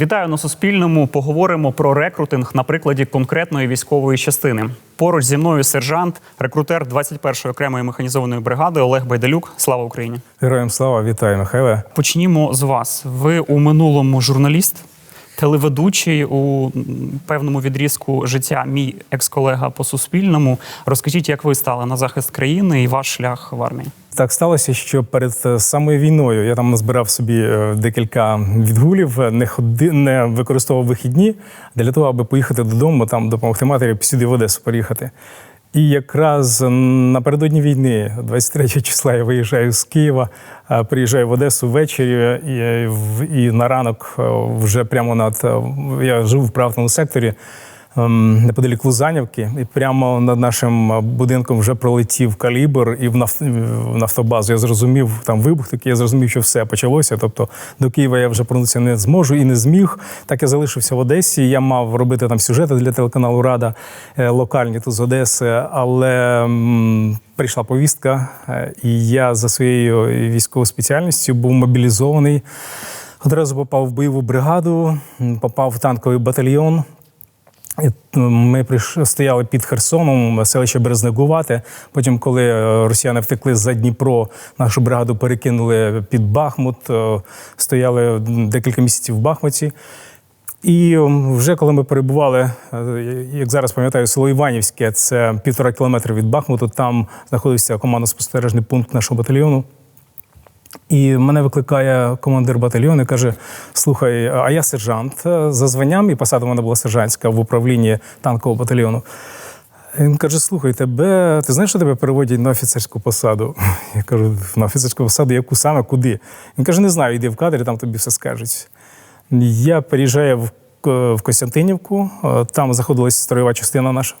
Вітаю на Суспільному. Поговоримо про рекрутинг на прикладі конкретної військової частини. Поруч зі мною сержант, рекрутер 21-ї окремої механізованої бригади Олег Байдалюк. Слава Україні! Героям слава, вітаю, Михайле. Почнімо з вас. Ви у минулому журналіст, телеведучий у певному відрізку життя. Мій екс-колега по Суспільному. Розкажіть, як ви стали на захист країни і ваш шлях в армії? Так сталося, що перед е, самою війною я там назбирав собі е, декілька відгулів, е, не ходи, не використовував вихідні для того, аби поїхати додому, там допомогти матері сюди в Одесу переїхати. І якраз напередодні війни, 23 числа, я виїжджаю з Києва, приїжджаю в Одесу ввечері, і, і на ранок вже прямо над я живу в приватному секторі. Ем, Неподалік Лузанівки, і прямо над нашим е, будинком вже пролетів калібр, і в наф- нафтобазу я зрозумів, там вибух такий, я зрозумів, що все почалося. Тобто до Києва я вже повернутися не зможу і не зміг. Так я залишився в Одесі. Я мав робити там сюжети для телеканалу Рада е, локальні тут з Одеси, але прийшла повістка, е, і я за своєю військовою спеціальністю був мобілізований. Одразу попав в бойову бригаду, попав в танковий батальйон. М, Ми стояли під Херсоном, селище Березнегувате. Потім, коли е, росіяни втекли за Дніпро, нашу бригаду перекинули під Бахмут, е, стояли декілька місяців в Бахмуті. І вже коли ми перебували, е, як зараз пам'ятаю, село Іванівське, це півтора кілометри від Бахмуту. Там знаходився командно-спостережний пункт нашого батальйону. І мене викликає командир батальйону і каже: Слухай, а я сержант е, за званням, і посада в мене була сержантська в управлінні танкового батальйону. Він каже: Слухай, тебе, ти знаєш, що тебе переводять на офіцерську посаду? Я кажу, на офіцерську посаду, яку саме, куди? Він каже: не знаю, йди в кадрі, там тобі все скажуть. Я переїжджаю в, Костянтинівку, е, там знаходилась строєва частина наша.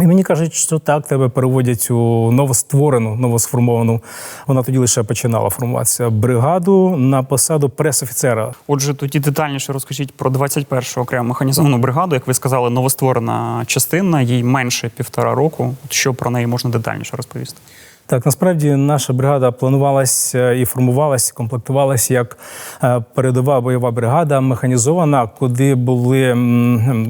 І мені кажуть, що так, тебе переводять у новостворену, новосформовану, вона тоді лише починала формуватися бригаду на посаду прес-офіцера. Отже, тоді детальніше розкажіть про 21-ю окрему механізовану бригаду. Як ви сказали, новостворена частина, їй менше півтора року. Що про неї можна детальніше розповісти? Так, насправді наша бригада планувалася і формувалася, комплектувалася як е, передова бойова бригада, механізована, куди були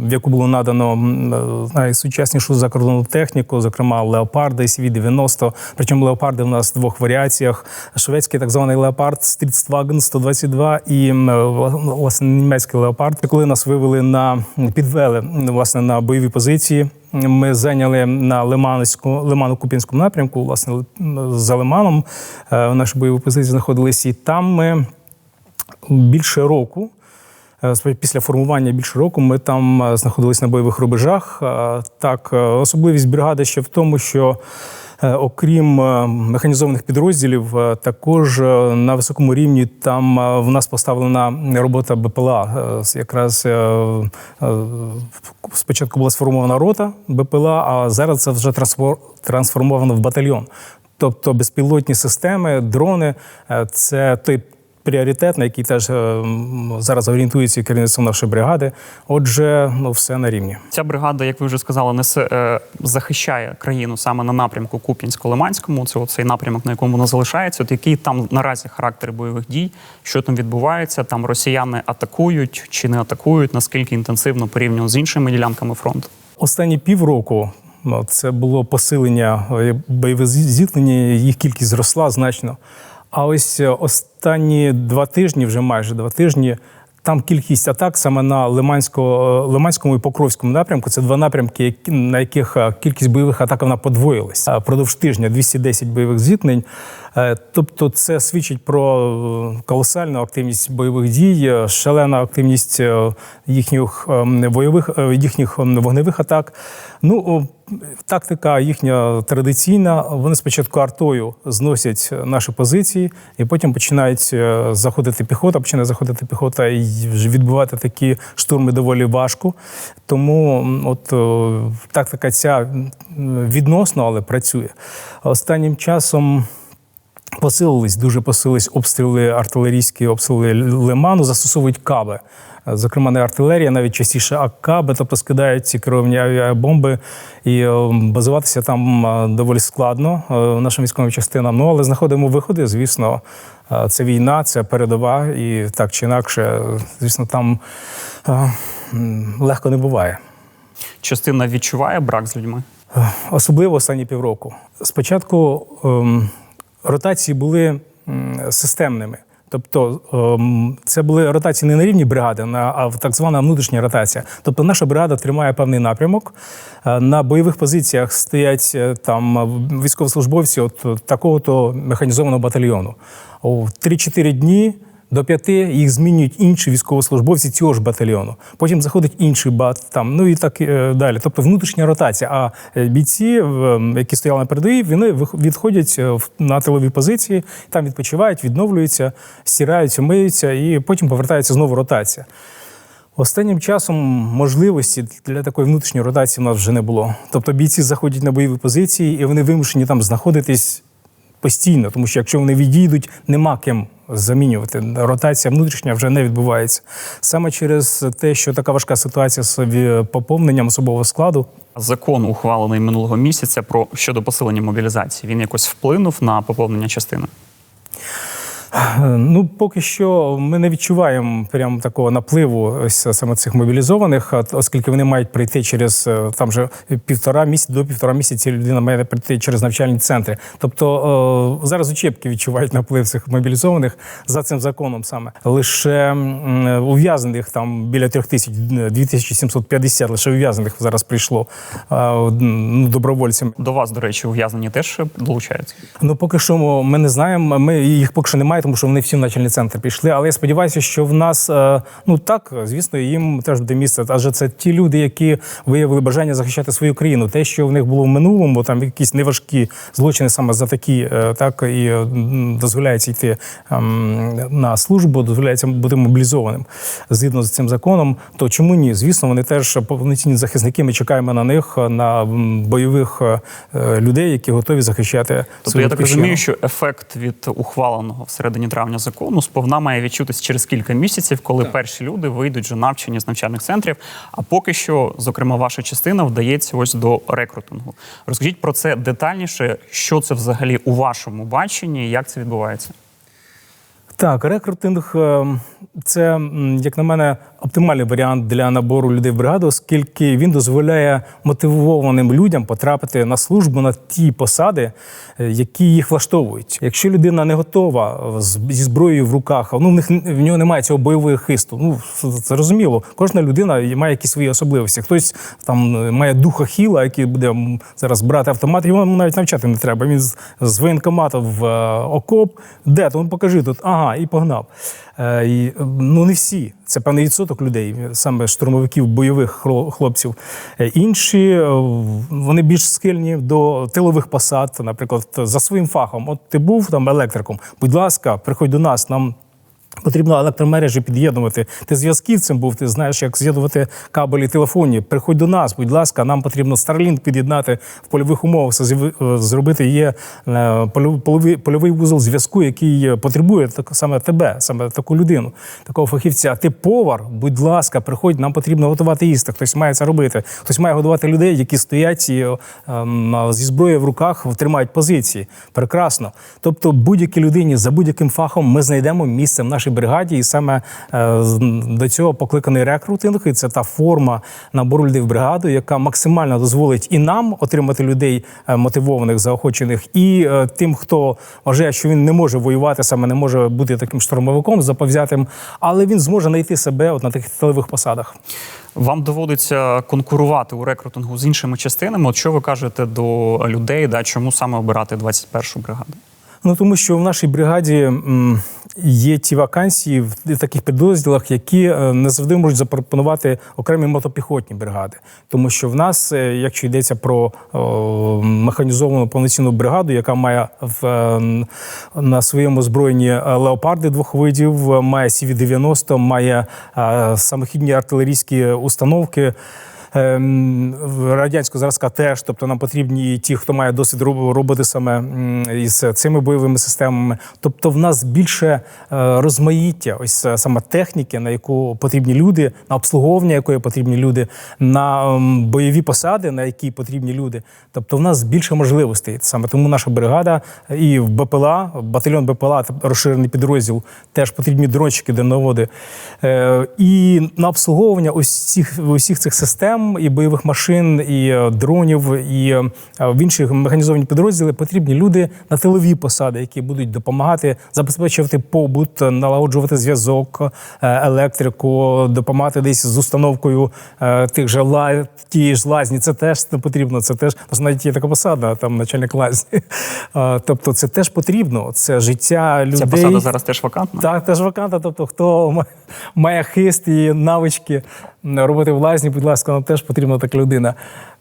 в яку було надано е, найсучаснішу закордонну техніку, зокрема леопарди CV-90. Причому леопарди в нас в двох варіаціях: шведський так званий леопард Стрітстваген 122 і вла- власне німецький леопард. Коли нас вивели на підвели власне на бойові позиції. Ми зайняли на Лиману-Купінському напрямку, власне, за Лиманом в наші бойові позиції знаходилися. І там ми більше року, е, після формування більше року, ми там е, знаходились на бойових рубежах. Е, Так, е, особливість бригади ще в тому, що е, окрім е, механізованих підрозділів, е, також е, на високому рівні там е, в нас поставлена робота БПЛА. Е, Якраз е, е, спочатку була сформована рота БПЛА, а зараз це вже трансформовано в батальйон. Тобто безпілотні системи, дрони е, це той пріоритет, на який теж е, зараз орієнтується керівництво нашої бригади. Отже, ну все на рівні. Ця бригада, як ви вже сказали, несе е, захищає країну саме на напрямку Куп'янсько-Лиманському. Це цей напрямок, на якому вона залишається. От який там наразі характер бойових дій, що там відбувається? Там росіяни атакують чи не атакують? Наскільки інтенсивно порівняно з іншими ділянками фронту? Останні півроку ну, це було посилення е, бойових зіткнення, їх кількість зросла значно. А ось е, останні два тижні, вже майже два тижні, там кількість атак саме на Лимансько, е, Лиманському і Покровському напрямку. Це два напрямки, на яких е, кількість бойових атак вона подвоїлася. Продовж тижня 210 бойових зіткнень. Е, Тобто, це свідчить про е, колосальну активність бойових дій, е, шалена активність їхніх бойових їхніх вогневих атак. Ну тактика їхня традиційна. Вони спочатку артою зносять наші позиції, і потім починають заходити піхота. Починає заходити піхота і відбувати такі штурми доволі важко. Тому от тактика ця відносно, але працює. Останнім часом. Посилились, дуже посилились обстріли артилерійські, обстріли лиману, застосовують каби. Зокрема, не артилерія, навіть частіше, а каби, тобто скидають ці керовані авіабомби. І е, базуватися там е, доволі складно е, нашим військовим частинам. Ну, але знаходимо виходи, звісно. Це війна, це передова, і так чи інакше, звісно, там легко не буває. Частина відчуває брак з людьми. Особливо останні півроку. Спочатку ем, ротації були системними. Тобто ем, це були ротації не на рівні бригади, а так звана внутрішня ротація. Тобто наша бригада тримає певний напрямок. Е, На бойових позиціях стоять е, там військовослужбовці от такого-то механізованого батальйону. У 3-4 дні до п'яти їх змінюють інші військовослужбовці цього ж батальйону. Потім заходить інший бат, там ну і так е, далі. Тобто внутрішня ротація. А е, бійці, які стояли на передовій, вони відходять е, на тилові позиції, там відпочивають, відновлюються, стираються, миються, і потім повертається знову ротація. Останнім часом можливості для такої внутрішньої ротації в нас вже не було. Тобто бійці заходять на бойові позиції, і вони вимушені там знаходитись постійно, тому що якщо вони відійдуть, нема ким замінювати. Ротація внутрішня вже не відбувається. Саме через те, що така важка ситуація з поповненням особового складу. Закон, ухвалений минулого місяця про щодо посилення мобілізації, він якось вплинув на поповнення частини. Е, Ну, поки що ми не відчуваємо прям такого напливу ось саме цих мобілізованих, оскільки вони мають прийти через е, там же півтора місяці до півтора місяці людина має прийти через навчальні центри. Тобто е, зараз учебки відчувають наплив цих мобілізованих за цим законом саме. Лише м, ув'язнених там біля трьох тисяч, 2750 лише ув'язнених зараз прийшло е, добровольцям. До вас, до речі, ув'язнені теж долучаються. Ну, поки що ми не знаємо. Ми їх поки що немає, тому що вони всі в начальний центр пішли. Але я сподіваюся, що в нас е, ну так, звісно, їм теж буде місце. Адже це ті люди, які виявили бажання захищати свою країну. Те, що в них було в минулому, там якісь неважкі злочини саме за такі, е, так і е, дозволяється йти ем, на службу, дозволяється бути мобілізованим згідно з цим законом. То чому ні? Звісно, вони теж повноцінні захисники. Ми чекаємо на них на бойових людей, які готові захищати. Тобто свою я так розумію, що ефект від ухваленого в середині травня закону сповна має відчутись через кілька місяців, коли перші люди вийдуть вже навчені з навчальних центрів. А поки що, зокрема, ваша частина вдається ось до рекрутингу. Розкажіть про це детальніше, що це взагалі у вашому баченні, як це відбувається. Так, рекрутинг е, це, як на мене, оптимальний варіант для набору людей в бригаду, оскільки він дозволяє мотивованим людям потрапити на службу на ті посади, е, які їх влаштовують. Якщо людина не готова зі зброєю в руках, ну в них в нього немає цього бойового хисту. Ну це зрозуміло, кожна людина має якісь свої особливості. Хтось там е, має духа хіла, який буде зараз брати автомат. Йому навіть навчати не треба. Він з, воєнкомату в е, окоп, де то він покажи тут, ага, і погнав. Е, і, ну не всі. Це певний відсоток людей, саме штурмовиків, бойових хлопців. Е, Інші е, вони більш схильні до тилових посад, наприклад, за своїм фахом. От ти був там електриком. Будь ласка, приходь до нас. Нам Потрібно електромережі під'єднувати. Ти зв'язківцем був, ти знаєш, як з'єднувати кабелі телефонні. Приходь до нас, будь ласка, нам потрібно Starlink під'єднати в польових умовах. Е, зробити є е, польовий, польовий вузол зв'язку, який потребує так, саме тебе, саме таку людину, такого фахівця. Ти повар, будь ласка, приходь, нам потрібно готувати їсти. Хтось має це робити. Хтось має годувати людей, які стоять і, е, м, зі зброєю в руках, тримають позиції. Прекрасно. Тобто, будь-якій людині за будь-яким фахом ми знайдемо місце в нашій бригаді, і саме е, до цього покликаний рекрутинг. І це та форма набору людей в бригаду, яка максимально дозволить і нам отримати людей е, мотивованих, заохочених, і е, тим, хто вважає, що він не може воювати, саме не може бути таким штурмовиком заповзятим, але він зможе знайти себе от на таких тилових посадах. Вам доводиться конкурувати у рекрутингу з іншими частинами. От що ви кажете до людей, да, чому саме обирати 21-шу бригаду? Ну тому що в нашій бригаді м, є ті вакансії в таких підрозділах, які е, не завжди можуть запропонувати окремі мотопіхотні бригади. Тому що в нас, е, якщо йдеться про механізовану повноцінну бригаду, яка має в, е, на своєму озброєнні е, леопарди двох видів, має CV-90, має е, самохідні артилерійські установки. Ем, радянського зразка теж. Тобто нам потрібні ті, хто має досвід роб- роботи саме із цими бойовими системами. Тобто, в нас більше е, розмаїття, ось е, саме техніки, на яку потрібні люди, на обслуговування якої потрібні люди, на ем, бойові посади, на які потрібні люди. Тобто, в нас більше можливостей. Саме тому наша бригада і в БПЛА, батальйон БПЛА, та розширений підрозділ, теж потрібні дрончики, дроноводи. Е, і на обслуговування усіх, усіх цих систем і бойових машин, і е, дронів, і е, в інших механізовані підрозділи потрібні люди на тилові посади, які будуть допомагати забезпечувати побут, налагоджувати зв'язок, е, електрику, допомагати десь з установкою тих же ла, тієї ж лазні. Це теж не потрібно. Це теж навіть є така посада, там начальник лазні. Тобто, це теж потрібно. Це життя людей. Ця посада зараз теж вакантна. Так, теж ваканта. Тобто, хто має хист і навички робити в лазні, будь ласка, нам теж потрібна така людина.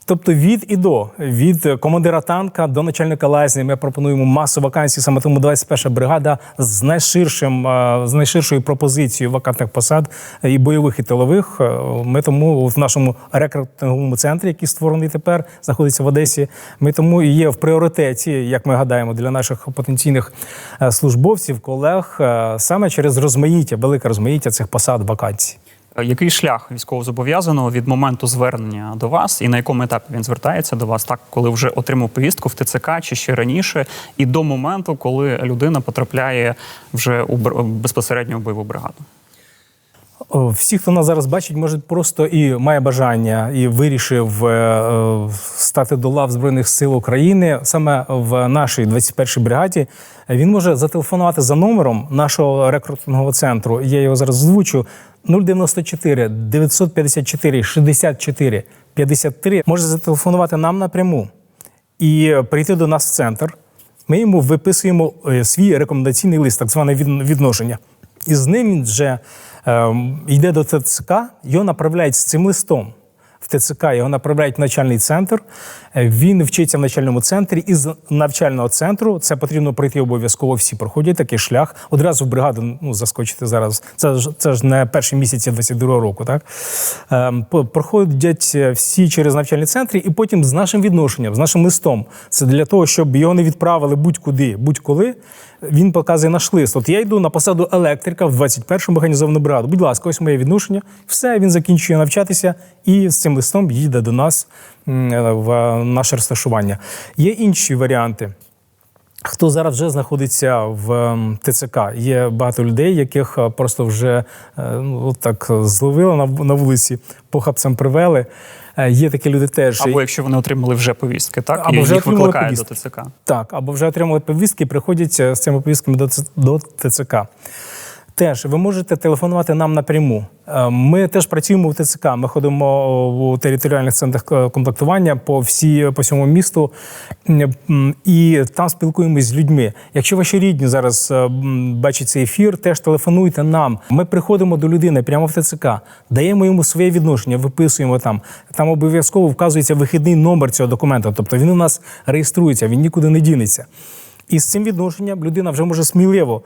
Тобто від і до, від командира танка до начальника лазні ми пропонуємо масу вакансій, саме тому 21 бригада з найширшим, е, з найширшою пропозицією вакантних посад е, і бойових, і тилових. Е, Ми тому в нашому рекрутинговому центрі, який створений тепер, знаходиться в Одесі. Ми тому і є в пріоритеті, як ми гадаємо, для наших потенційних службовців, колег, саме через розмаїття, велике розмаїття цих посад вакансій. Е, Який шлях військовозобов'язаного від моменту звернення до вас, і на якому етапі він звертається до вас, так коли вже отримав повістку в ТЦК чи ще раніше, і до моменту, коли людина потрапляє вже у безпосередньо в бойову бригаду? Всі, хто нас зараз бачить, може просто і має бажання, і вирішив е, е, стати до лав Збройних сил України саме в нашій 21-й бригаді. Він може зателефонувати за номером нашого рекрутингового центру. Я його зараз озвучу. 094 954 64 53. Може зателефонувати нам напряму і прийти до нас в центр. Ми йому виписуємо е, свій рекомендаційний лист, так зване від- відношення. І з ним він вже ем, йде до ТЦК, його направляють з цим листом. В ТЦК його направляють в навчальний центр. Е, Він вчиться в навчальному центрі. Із навчального центру це потрібно пройти обов'язково. Всі проходять такий шлях. Одразу в бригаду ну, заскочити зараз. Це ж це ж не перші місяці 22-го року. Так Ем, проходять е, всі через навчальний центр, і потім з нашим відношенням, з нашим листом. Це для того, щоб його не відправили будь-куди, будь-коли. Він показує наш лист. От я йду на посаду електрика в 21-му механізовану бригаду. Будь ласка, ось моє відношення. Все, він закінчує навчатися і з цим листом їде до нас е, в е, наше розташування. Є інші варіанти. Хто зараз вже знаходиться в ТЦК? Є багато людей, яких е, просто вже ну, так зловили на вулиці, похапцем привели. Е, Є такі люди теж. Або якщо вони отримали вже повістки, так Або і вже їх викликає викликають повістки. до ТЦК. Так, або вже отримали повістки, приходять е, з цими повістками до ТЦК. Теж ви можете телефонувати нам напряму. Е, Ми теж працюємо в ТЦК. Ми ходимо у територіальних центрах е, комплектування по всі по всьому місту і там спілкуємось з людьми. Якщо ваші рідні зараз е, бачать цей ефір, теж телефонуйте нам. Ми приходимо до людини прямо в ТЦК, даємо йому своє відношення, виписуємо там. Там обов'язково вказується вихідний номер цього документа. Тобто він у нас реєструється, він нікуди не дінеться. І з цим відношенням людина вже може сміливо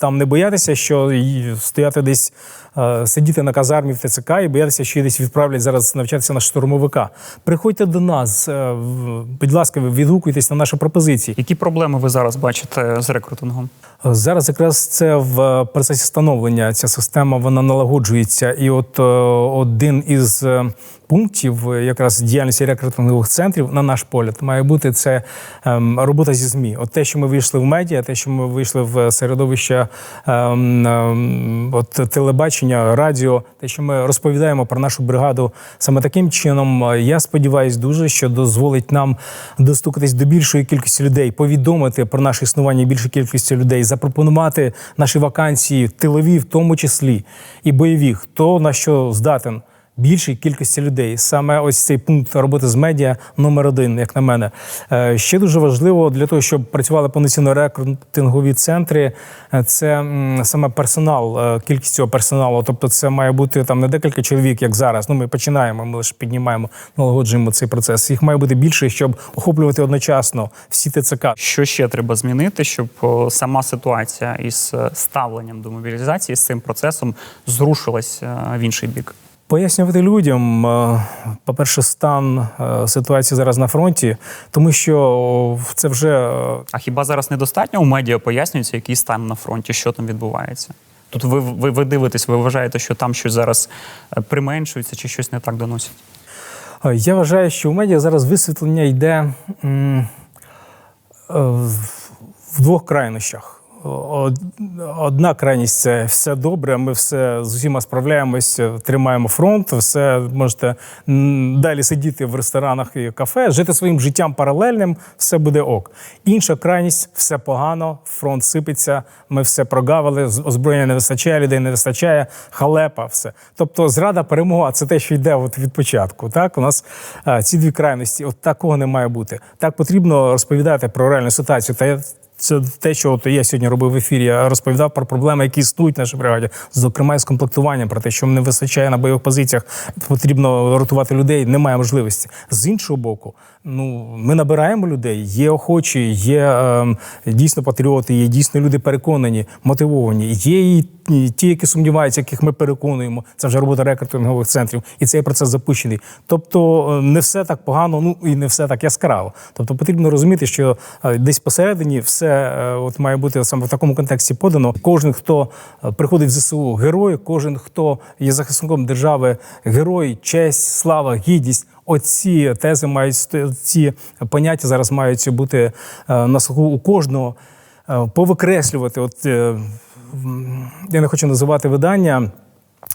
там не боятися, що стояти десь, е, сидіти на казармі в ТЦК і боятися, що її десь відправлять зараз навчатися на штурмовика. Приходьте до нас, е, будь ласка, відгукуйтесь на наші пропозиції. Які проблеми ви зараз бачите з рекрутингом? Зараз якраз це в процесі становлення. Ця система вона налагоджується. І от е, один із е, пунктів е, якраз діяльності рекрутингових центрів, на наш погляд, має бути це ем, робота зі ЗМІ. От те, що ми вийшли в медіа, те, що ми вийшли в середовище ем, ем, от, телебачення, радіо, те, що ми розповідаємо про нашу бригаду саме таким чином, е, я сподіваюся дуже, що дозволить нам достукатись до більшої кількості людей, повідомити про наше існування більшій кількості людей, запропонувати наші вакансії, тилові, в тому числі, і бойові, хто на що здатен. Більшій кількості людей. Саме ось цей пункт роботи з медіа номер один, як на мене. Е, Ще дуже важливо для того, щоб працювали повноцінно рекрутингові центри. е, Це саме персонал, е, кількість цього персоналу. Тобто, це має бути там не декілька чоловік, як зараз. Ну, ми починаємо, ми лише піднімаємо, налагоджуємо цей процес. Їх має бути більше, щоб охоплювати одночасно всі ТЦК. Що ще треба змінити, щоб сама ситуація із ставленням до мобілізації з цим процесом зрушилась в інший бік? Пояснювати людям, е, по-перше, стан е, ситуації зараз на фронті, тому що це вже е, А хіба зараз недостатньо у медіа пояснюється, який стан на фронті, що там відбувається? Тут ви, ви, ви дивитесь, ви вважаєте, що там щось зараз применшується чи щось не так доносять? Я вважаю, що у медіа зараз висвітлення йде в двох крайнощах. Од- Одна крайність це все добре, ми все з усіма справляємось, тримаємо фронт, все можете далі сидіти в ресторанах і кафе, жити своїм життям паралельним, все буде ок. Інша крайність все погано, фронт сипеться, ми все прогавили, озброєння не вистачає, людей не вистачає, халепа, все. Тобто зрада перемога це те, що йде от від початку. Так, у нас ці дві крайності, от такого не має бути. Так потрібно розповідати про реальну ситуацію. Та це те, що от я сьогодні робив в ефірі, я розповідав про проблеми, які існують в нашій бригаді, зокрема і з комплектуванням, про те, що не вистачає на бойових позиціях, потрібно рятувати людей, немає можливості. З іншого боку, ну ми набираємо людей, є охочі, є ем, дійсно патріоти, є дійсно люди переконані, мотивовані. Є і і ті, які сумніваються, яких ми переконуємо. Це вже робота рекрутингових центрів, і цей процес запущений. Тобто е, не все так погано, ну і не все так яскраво. Тобто потрібно розуміти, що е, десь посередині все е, от має бути саме в такому контексті подано. Кожен, хто е, приходить в ЗСУ, герой, кожен, хто є захисником держави, герой, честь, слава, гідність. Оці тези мають ці поняття зараз мають бути е, на слуху у кожного. Повикреслювати, от я не хочу називати видання.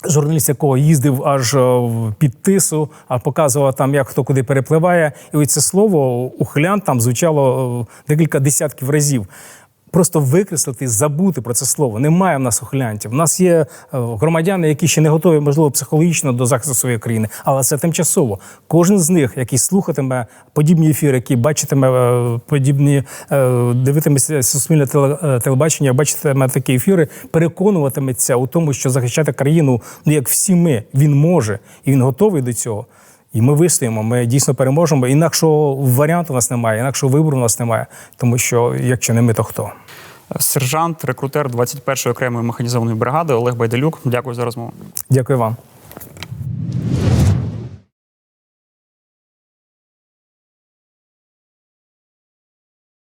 Журналіст, якого їздив аж е, під тису, а показував там, як хто куди перепливає. І ось це слово ухилян там звучало е, декілька десятків разів. Просто викреслити, забути про це слово. Немає в нас ухилянтів. У нас є е, громадяни, які ще не готові, можливо, психологічно до захисту своєї країни, але це тимчасово. Кожен з них, який слухатиме подібні ефіри, який бачитиме е, подібні, е, дивитиметься суспільне теле- телебачення, бачитиме такі ефіри, переконуватиметься у тому, що захищати країну, ну як всі ми, він може і він готовий до цього. І ми вистоїмо, ми дійсно переможемо. Інакшого варіанту у нас немає, інакшого вибору у нас немає, тому що якщо не ми, то хто. Сержант, рекрутер 21-ї окремої механізованої бригади Олег Байдалюк. Дякую за розмову. Дякую вам.